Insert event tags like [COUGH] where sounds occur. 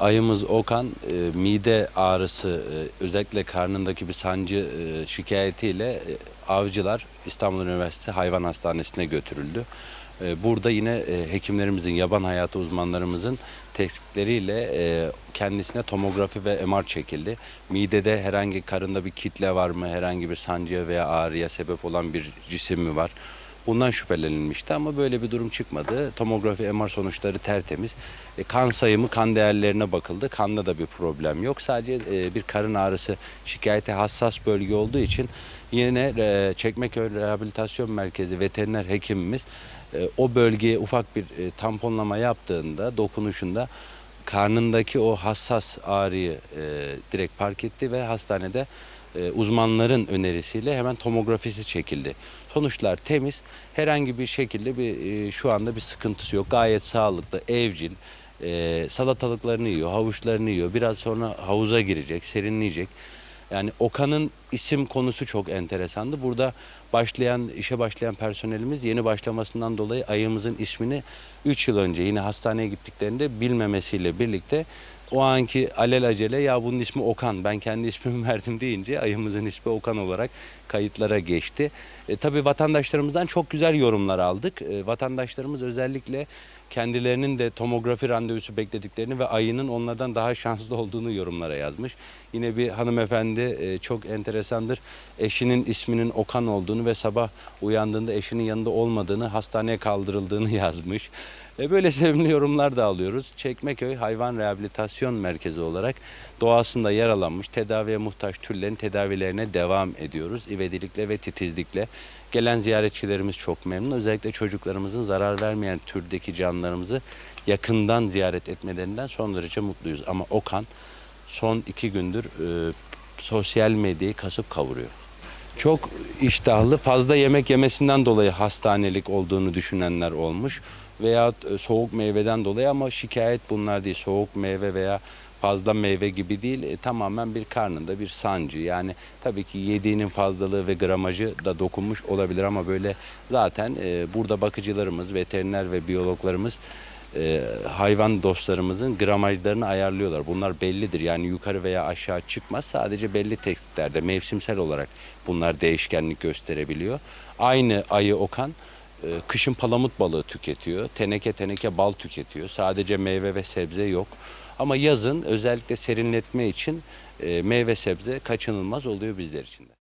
Ayımız Okan e, mide ağrısı e, özellikle karnındaki bir sancı e, şikayetiyle e, avcılar İstanbul Üniversitesi Hayvan Hastanesi'ne götürüldü. E, burada yine e, hekimlerimizin, yaban hayatı uzmanlarımızın tespitleriyle e, kendisine tomografi ve MR çekildi. Midede herhangi karında bir kitle var mı, herhangi bir sancıya veya ağrıya sebep olan bir cisim mi var? Bundan şüphelenilmişti ama böyle bir durum çıkmadı. Tomografi MR sonuçları tertemiz. E, kan sayımı, kan değerlerine bakıldı. Kanda da bir problem yok. Sadece e, bir karın ağrısı şikayete hassas bölge olduğu için yine e, Çekmeköy Rehabilitasyon Merkezi veteriner hekimimiz e, o bölgeye ufak bir e, tamponlama yaptığında, dokunuşunda karnındaki o hassas ağrıyı e, direkt fark etti ve hastanede e, uzmanların önerisiyle hemen tomografisi çekildi. Sonuçlar temiz. Herhangi bir şekilde bir e, şu anda bir sıkıntısı yok. Gayet sağlıklı, evcil. E, salatalıklarını yiyor, havuçlarını yiyor. Biraz sonra havuza girecek, serinleyecek. Yani Okan'ın isim konusu çok enteresandı. Burada başlayan, işe başlayan personelimiz yeni başlamasından dolayı ayımızın ismini 3 yıl önce yine hastaneye gittiklerinde bilmemesiyle birlikte o anki alelacele ya bunun ismi Okan ben kendi ismimi [LAUGHS] verdim deyince ayımızın ismi Okan olarak kayıtlara geçti. E, tabii vatandaşlarımızdan çok güzel yorumlar aldık. E, vatandaşlarımız özellikle kendilerinin de tomografi randevusu beklediklerini ve ayının onlardan daha şanslı olduğunu yorumlara yazmış. Yine bir hanımefendi e, çok enteresandır. Eşinin isminin Okan olduğunu ve sabah uyandığında eşinin yanında olmadığını, hastaneye kaldırıldığını [LAUGHS] yazmış. E, Böyle sevimli yorumlar da alıyoruz. Çekmeköy Hayvan Rehabilitasyon Merkezi olarak doğasında yer alanmış tedaviye muhtaç türlerin tedavilerine devam ediyoruz. İvedilikle ve titizlikle. Gelen ziyaretçilerimiz çok memnun. Özellikle çocuklarımızın zarar vermeyen türdeki canlılarımızı yakından ziyaret etmelerinden son derece mutluyuz. Ama Okan son iki gündür e, sosyal medyayı kasıp kavuruyor. Çok iştahlı, fazla yemek yemesinden dolayı hastanelik olduğunu düşünenler olmuş. Veyahut e, soğuk meyveden dolayı ama şikayet bunlar değil. Soğuk meyve veya fazla meyve gibi değil. e, tamamen bir karnında bir sancı. Yani tabii ki yediğinin fazlalığı ve gramajı da dokunmuş olabilir ama böyle zaten e, burada bakıcılarımız, veteriner ve biyologlarımız e, hayvan dostlarımızın gramajlarını ayarlıyorlar. Bunlar bellidir. Yani yukarı veya aşağı çıkmaz. Sadece belli tekniklerde mevsimsel olarak bunlar değişkenlik gösterebiliyor. Aynı ayı okan e, kışın palamut balığı tüketiyor. Teneke teneke bal tüketiyor. Sadece meyve ve sebze yok. Ama yazın özellikle serinletme için e, meyve sebze kaçınılmaz oluyor bizler için de.